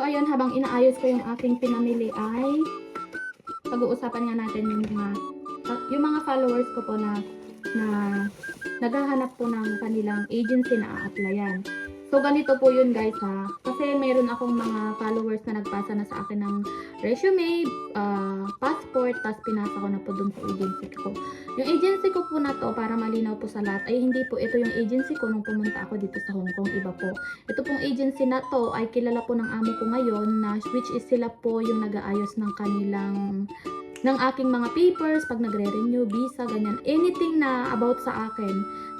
So, ayun, habang inaayos ko yung aking pinamili ay pag-uusapan nga natin yung mga yung mga followers ko po na na naghahanap po ng kanilang agency na a-applyan. So, ganito po yun guys ha. Kasi meron akong mga followers na nagpasa na sa akin ng resume, ah, passport, tapos pinasa ko na po dun sa agency ko. Yung agency ko po na to, para malinaw po sa lahat, ay hindi po ito yung agency ko nung pumunta ako dito sa Hong Kong. Iba po. Ito pong agency na to ay kilala po ng amo ko ngayon na which is sila po yung nag-aayos ng kanilang ng aking mga papers, pag nagre-renew, visa, ganyan. Anything na about sa akin,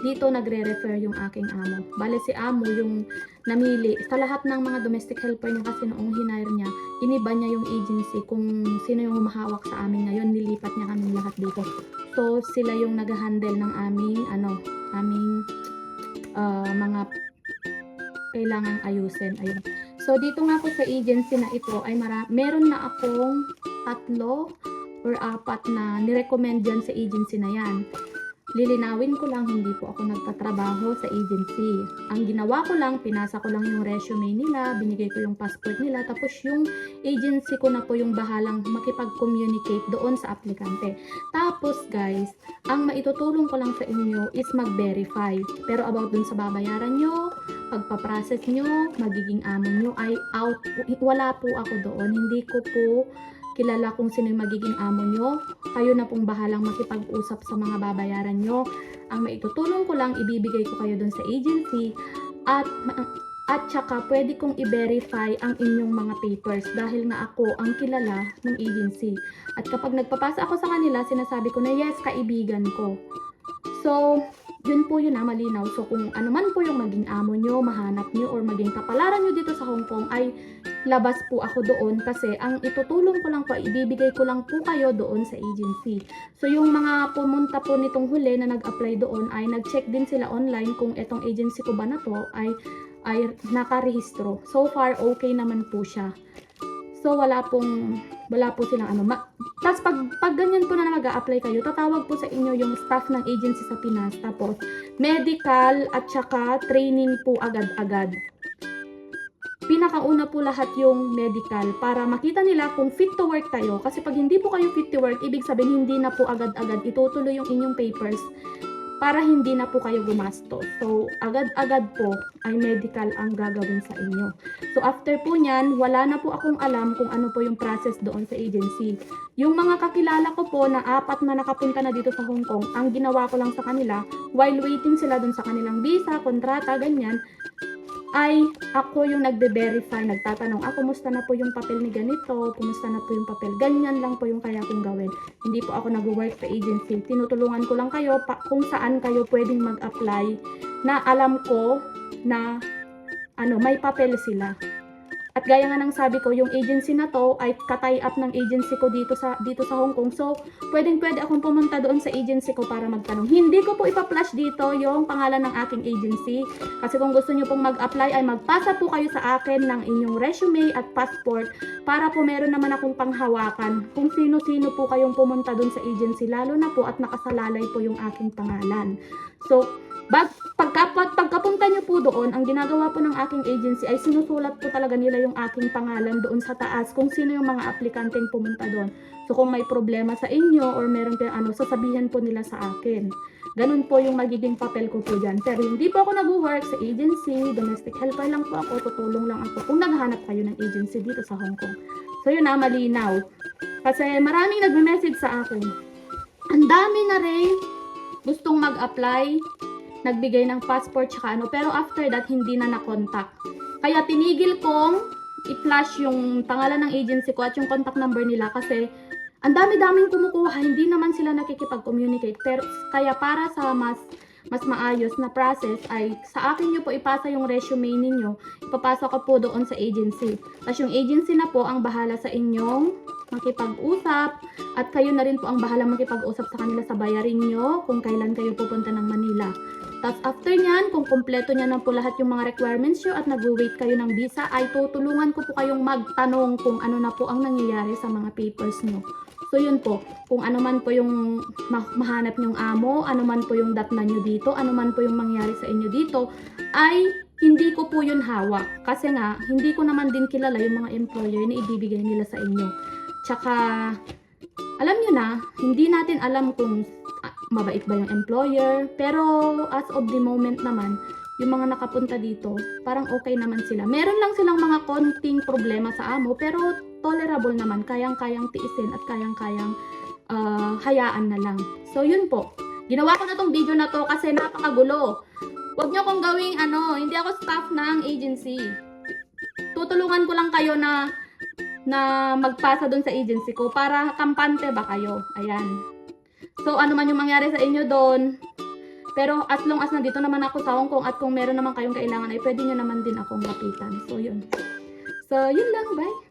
dito nagre-refer yung aking amo. Bale si amo yung namili. Sa lahat ng mga domestic helper niya kasi noong hinire niya, iniba niya yung agency kung sino yung humahawak sa amin ngayon. Nilipat niya kami lahat dito. So, sila yung nag-handle ng aming, ano, aming ah, mga kailangang ayusin. Ayun. So, dito nga po sa agency na ito ay mara- meron na akong tatlo or apat na nirecommend dyan sa agency na yan. Lilinawin ko lang, hindi po ako nagtatrabaho sa agency. Ang ginawa ko lang, pinasa ko lang yung resume nila, binigay ko yung passport nila, tapos yung agency ko na po yung bahalang makipag-communicate doon sa aplikante. Tapos guys, ang maitutulong ko lang sa inyo is mag-verify. Pero about dun sa babayaran nyo, pagpaprocess nyo, magiging amo nyo ay out. Wala po ako doon. Hindi ko po kilala kung sino yung magiging amo nyo. Kayo na pong bahalang makipag-usap sa mga babayaran nyo. Ang maitutulong ko lang, ibibigay ko kayo dun sa agency at at saka pwede kong i-verify ang inyong mga papers dahil nga ako ang kilala ng agency. At kapag nagpapasa ako sa kanila, sinasabi ko na yes, kaibigan ko. So, yun po yun na malinaw. So, kung ano man po yung maging amo nyo, mahanap nyo, or maging kapalaran nyo dito sa Hong Kong, ay labas po ako doon kasi ang itutulong ko lang po, ibibigay ko lang po kayo doon sa agency. So, yung mga pumunta po nitong huli na nag-apply doon ay nag-check din sila online kung etong agency ko ba na to ay, ay nakarehistro. So far, okay naman po siya. So, wala pong, wala po silang ano. Ma- Tapos, pag, pag ganyan po na nag-a-apply kayo, tatawag po sa inyo yung staff ng agency sa Pinas. Tapos, medical at saka training po agad-agad. Pinakauna po lahat yung medical para makita nila kung fit to work kayo. Kasi pag hindi po kayo fit to work, ibig sabihin hindi na po agad-agad itutuloy yung inyong papers para hindi na po kayo gumastos. So, agad-agad po ay medical ang gagawin sa inyo. So, after po nyan, wala na po akong alam kung ano po yung process doon sa agency. Yung mga kakilala ko po na apat na nakapunta na dito sa Hong Kong, ang ginawa ko lang sa kanila, while waiting sila doon sa kanilang visa, kontrata, ganyan, ay ako yung nagbe-verify, nagtatanong, ah, kumusta na po yung papel ni ganito, kumusta na po yung papel, ganyan lang po yung kaya kong gawin. Hindi po ako nag-work sa agency. Tinutulungan ko lang kayo pa, kung saan kayo pwedeng mag-apply na alam ko na ano, may papel sila. At gaya nga ng sabi ko, yung agency na to ay katay up ng agency ko dito sa dito sa Hong Kong. So, pwedeng pwede akong pumunta doon sa agency ko para magtanong. Hindi ko po ipa-flash dito yung pangalan ng aking agency. Kasi kung gusto niyo pong mag-apply ay magpasa po kayo sa akin ng inyong resume at passport para po meron naman akong panghawakan kung sino-sino po kayong pumunta doon sa agency lalo na po at nakasalalay po yung aking pangalan. So, Bag, pagka, pag, pagkapunta nyo po doon, ang ginagawa po ng aking agency ay sinusulat po talaga nila yung aking pangalan doon sa taas kung sino yung mga aplikanteng pumunta doon. So kung may problema sa inyo or meron kayong ano, sasabihan po nila sa akin. Ganun po yung magiging papel ko po dyan. Pero hindi po ako nag-work sa agency, domestic helper lang po ako, tutulong lang ako kung naghahanap kayo ng agency dito sa Hong Kong. So yun na, malinaw. Kasi maraming nagme-message sa akin. Ang dami na rin gustong mag-apply nagbigay ng passport tsaka ano, pero after that, hindi na na-contact. Kaya tinigil kong i-flash yung pangalan ng agency ko at yung contact number nila kasi ang dami-daming kumukuha, hindi naman sila nakikipag-communicate. Pero kaya para sa mas mas maayos na process ay sa akin nyo po ipasa yung resume ninyo, ipapasa ko po doon sa agency. Tapos yung agency na po ang bahala sa inyong makipag-usap at kayo na rin po ang bahala makipag-usap sa kanila sa bayarin nyo kung kailan kayo pupunta ng Manila. Tapos after nyan, kung kompleto nyo na po lahat yung mga requirements nyo at nag-wait kayo ng visa, ay tutulungan ko po kayong magtanong kung ano na po ang nangyayari sa mga papers nyo. So yun po, kung ano man po yung ma- mahanap nyong amo, ano man po yung datna nyo dito, ano man po yung mangyari sa inyo dito, ay hindi ko po yun hawak. Kasi nga, hindi ko naman din kilala yung mga employer na ibibigay nila sa inyo. Tsaka, alam nyo na, hindi natin alam kung mabait ba yung employer. Pero as of the moment naman, yung mga nakapunta dito, parang okay naman sila. Meron lang silang mga konting problema sa amo, pero tolerable naman. Kayang-kayang tiisin at kayang-kayang ah, hayaan na lang. So, yun po. Ginawa ko na tong video na to kasi napakagulo. Huwag nyo kong gawing ano, hindi ako staff ng agency. Tutulungan ko lang kayo na na magpasa doon sa agency ko para kampante ba kayo. Ayan. So, ano man yung mangyari sa inyo doon, pero as long as nandito naman ako sa Hong Kong at kung meron naman kayong kailangan ay pwede nyo naman din akong lapitan. So, yun. So, yun lang. Bye.